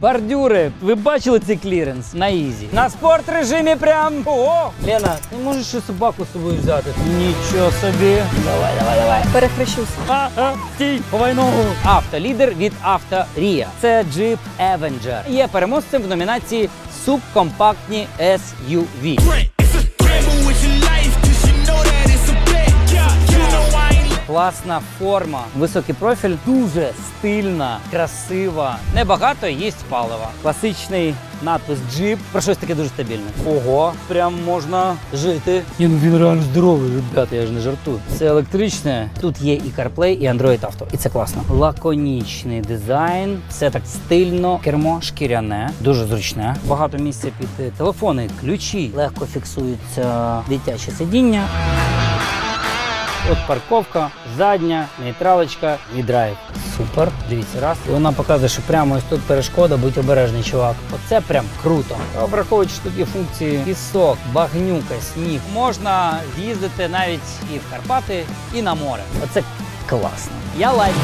Бордюри, ви бачили цей кліренс на ізі? На спорт режимі прям. Ого! Лена, не можеш ще собаку з собою взяти? Нічого собі. Давай, давай, давай. Перехрещусь. А, а, стій, ховай ногу. Автолідер від Авторія. Це Jeep Avenger. Є переможцем в номінації субкомпактні SUV. Класна форма, високий профіль, дуже стильна, красива. Небагато їсть палива. Класичний надпис Jeep про щось таке дуже стабільне. Ого, прям можна жити. Ні, ну він реально здоровий, ребята, я ж не жартую. Це електричне. Тут є і CarPlay, і Android Auto. І це класно. Лаконічний дизайн, все так стильно. Кермо шкіряне, дуже зручне. Багато місця під е, телефони, ключі. Легко фіксується дитяче сидіння. От парковка, задня, нейтралочка і драйв. Супер. Дивіться, раз. І вона показує, що прямо ось тут перешкода, будь обережний, чувак. Оце прям круто. А Враховуючи, що функції пісок, багнюка, сніг. Можна з'їздити навіть і в Карпати, і на море. Оце класно. Я лайк.